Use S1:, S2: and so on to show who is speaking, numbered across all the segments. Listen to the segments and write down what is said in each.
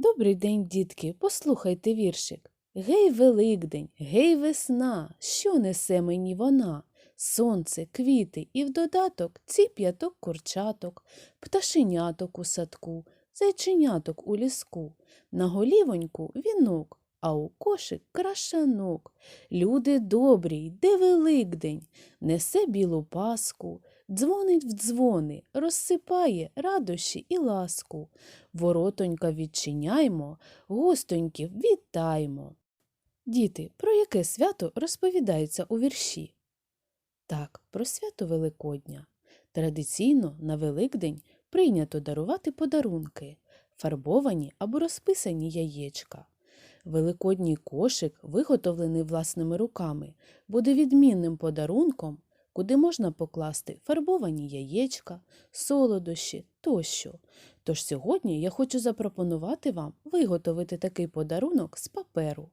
S1: Добрий день, дітки, послухайте віршик. Гей, Великдень, гей, весна, що несе мені вона? Сонце, квіти і в додаток ці п'яток курчаток, пташеняток у садку, зайченяток у ліску, на голівоньку вінок, а у кошик крашанок. Люди добрі, йде Великдень, несе білу паску, дзвонить в дзвони, розсипає радощі і ласку. Воротонька відчиняймо, гостоньків вітаймо. Діти, про яке свято розповідається у вірші? Так, про свято Великодня. Традиційно на Великдень прийнято дарувати подарунки, фарбовані або розписані яєчка. Великодній кошик, виготовлений власними руками, буде відмінним подарунком, куди можна покласти фарбовані яєчка, солодощі тощо. Тож сьогодні я хочу запропонувати вам виготовити такий подарунок з паперу.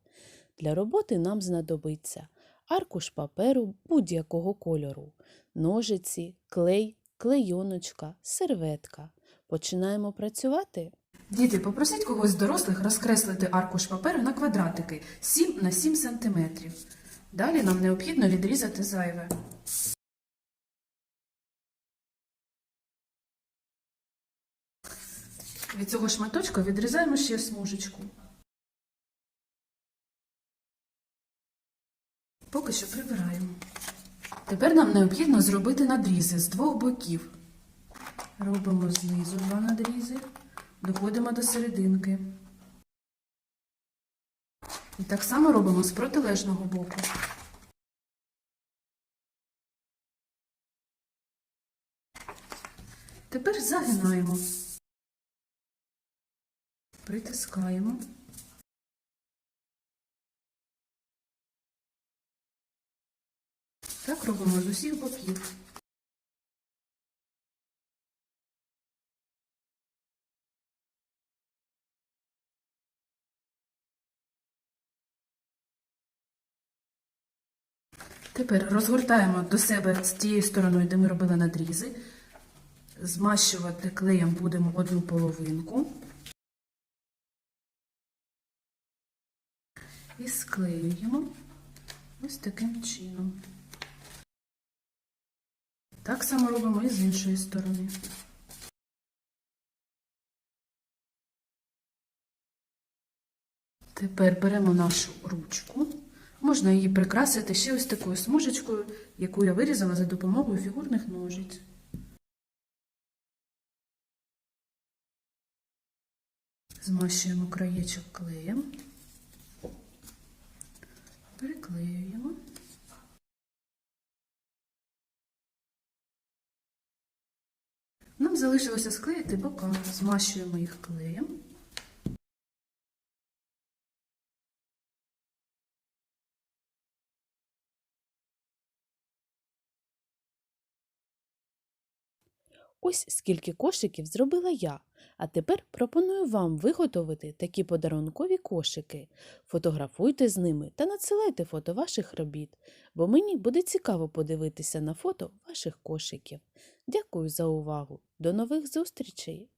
S1: Для роботи нам знадобиться аркуш паперу будь-якого кольору, ножиці, клей, клейоночка, серветка. Починаємо працювати?
S2: Діти, попросіть когось з дорослих розкреслити аркуш паперу на квадратики 7 на 7 см. Далі нам необхідно відрізати зайве. Від цього шматочка відрізаємо ще смужечку. Поки що прибираємо. Тепер нам необхідно зробити надрізи з двох боків. Робимо знизу два надрізи, доходимо до серединки. І так само робимо з протилежного боку. Тепер загинаємо. Притискаємо. Так робимо з усіх боків. Тепер розгортаємо до себе з тією стороною, де ми робили надрізи. Змащувати клеєм будемо одну половинку. І склеюємо ось таким чином. Так само робимо і з іншої сторони. Тепер беремо нашу ручку. Можна її прикрасити ще ось такою смужечкою, яку я вирізала за допомогою фігурних ножиць. Змащуємо краєчок клеєм, Нам залишилося склеїти бока, змащуємо їх клеєм.
S1: Ось скільки кошиків зробила я. А тепер пропоную вам виготовити такі подарункові кошики. Фотографуйте з ними та надсилайте фото ваших робіт, бо мені буде цікаво подивитися на фото ваших кошиків. Дякую за увагу. До нових зустрічей!